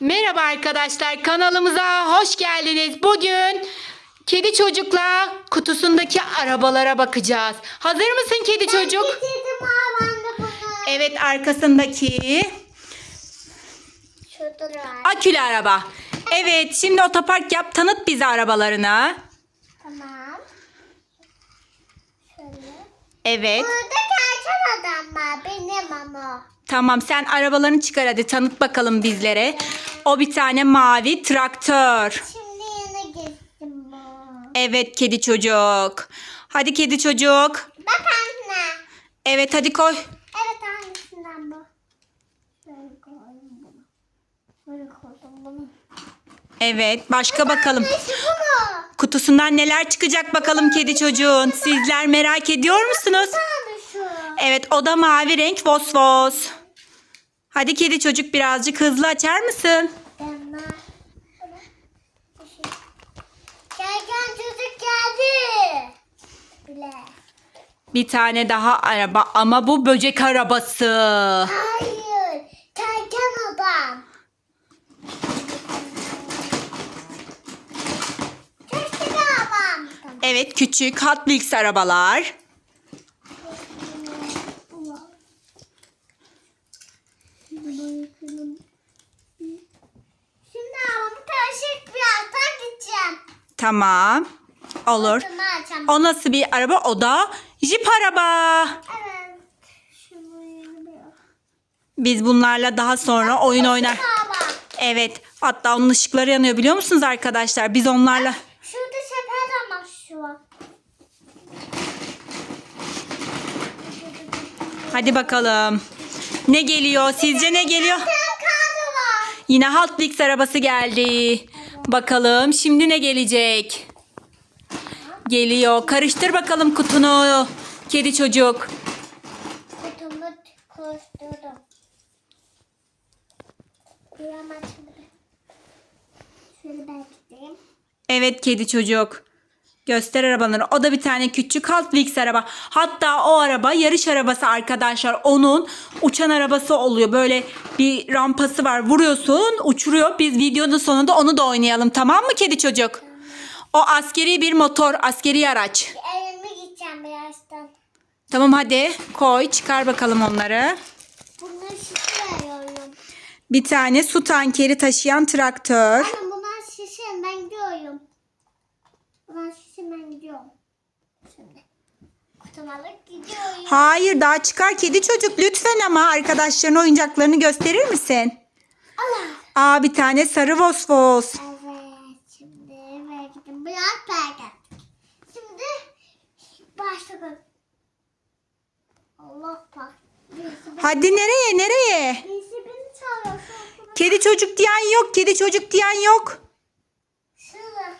Merhaba arkadaşlar kanalımıza hoş geldiniz. Bugün kedi çocukla kutusundaki arabalara bakacağız. Hazır mısın kedi çocuk? Getirdim ben bunu. Evet arkasındaki akülü araba. Evet şimdi otopark yap tanıt bize arabalarını. Tamam. Şöyle. Evet Burada gerçek adam var. Benim ama. tamam sen arabalarını çıkar hadi tanıt bakalım bizlere. O bir tane mavi traktör. Şimdi yine geçtim. Evet kedi çocuk. Hadi kedi çocuk. Bak anne. Evet hadi koy. Evet hangisinden bu? Şöyle koydum bunu. Böyle koydum bunu. Evet başka bakalım. Kutusundan neler çıkacak bakalım kedi çocuğun. Sizler merak ediyor musunuz? Evet o da mavi renk vos vos. Hadi kedi çocuk birazcık hızlı açar mısın? Gergen çocuk geldi. Bile. Bir tane daha araba ama bu böcek arabası. Hayır. Gergen adam. Keşke adam. Evet küçük Hot Wheels arabalar. Şimdi ama bu karışık birazdan gideceğim. Tamam. Olur. O nasıl bir araba? O da jip araba. Evet. Biz bunlarla daha sonra oyun oynar. Evet. Hatta onun ışıkları yanıyor biliyor musunuz arkadaşlar? Biz onlarla Şurada sepet ama şu an. Hadi bakalım. Ne geliyor? Sizce ne geliyor? Yine Hot Wheels arabası geldi. Bakalım şimdi ne gelecek? Geliyor. Karıştır bakalım kutunu. Kedi çocuk. Kutumu koşturdum. Kuram açmadı. Şöyle ben gideyim. Evet kedi çocuk. Göster arabaları. O da bir tane küçük Hot Wheels araba. Hatta o araba yarış arabası arkadaşlar. Onun uçan arabası oluyor. Böyle bir rampası var. Vuruyorsun, uçuruyor. Biz videonun sonunda onu da oynayalım. Tamam mı kedi çocuk? O askeri bir motor, askeri araç. Elime gideceğim birazdan. Tamam hadi koy çıkar bakalım onları. Bunları şişe. Bir tane su tankeri taşıyan traktör. Anne bunlar şişe ben gidiyorum. Bunlar şişe ben gidiyorum. Şimdi. Kutumu alıp gidiyorum. Hayır daha çıkar kedi çocuk lütfen ama arkadaşlarına oyuncaklarını gösterir misin? Allah. Aa bir tane sarı vos vos. Evet. Şimdi eve gittim. Biraz. Şimdi başladım. Allah bak. Hadi nereye nereye? birisi beni çağırıyor. Kedi çocuk diyen yok kedi çocuk diyen yok. Şurada.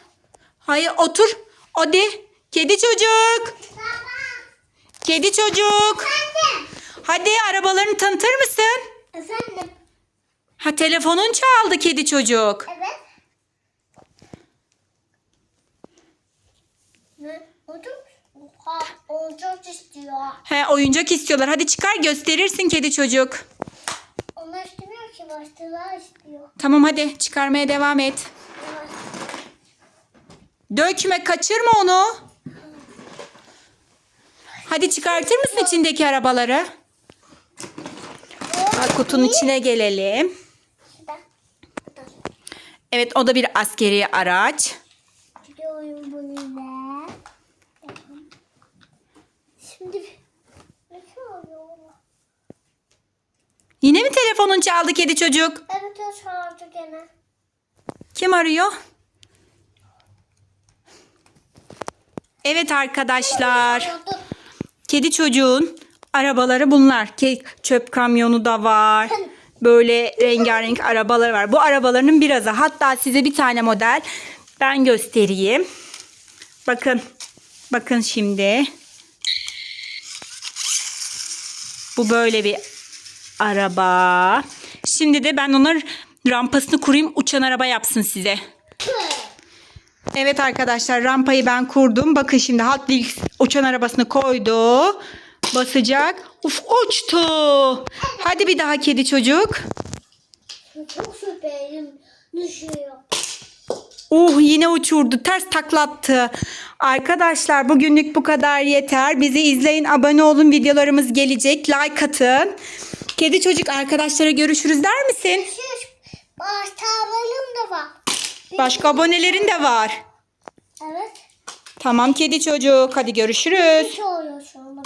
Hayır otur. Hadi. Kedi çocuk. Baba. Kedi çocuk. Efendim. Hadi arabalarını tanıtır mısın? Efendim. Ha telefonun çaldı kedi çocuk. Evet. Ne? Oha. Oyuncak istiyor. He oyuncak istiyorlar. Hadi çıkar gösterirsin kedi çocuk. Onlar istemiyor ki. Başkaları istiyor. Tamam hadi çıkarmaya devam et. Yavaş. Dökme kaçırma onu. Hadi çıkartır mısın içindeki arabaları? Bak kutunun içine gelelim. Evet o da bir askeri araç. Çalıyor? Yine mi telefonun çaldı kedi çocuk? Evet o çaldı gene. Kim arıyor? Evet arkadaşlar. Kedi çocuğun arabaları bunlar. Çöp kamyonu da var. Böyle rengarenk arabaları var. Bu arabalarının birazı. Hatta size bir tane model ben göstereyim. Bakın. Bakın şimdi. Bu böyle bir araba. Şimdi de ben ona rampasını kurayım uçan araba yapsın size. Evet arkadaşlar rampayı ben kurdum. Bakın şimdi Hot Wheels uçan arabasını koydu. Basacak. Uf uçtu. Hadi bir daha kedi çocuk. Çok süperim. Düşüyor. Uh yine uçurdu. Ters taklattı. Arkadaşlar bugünlük bu kadar yeter. Bizi izleyin, abone olun. Videolarımız gelecek. Like atın. Kedi çocuk arkadaşlara görüşürüz der misin? Da var. Başka abonelerin de var. Evet. Tamam kedi çocuk. Hadi görüşürüz. Hiç oluyor şu anda.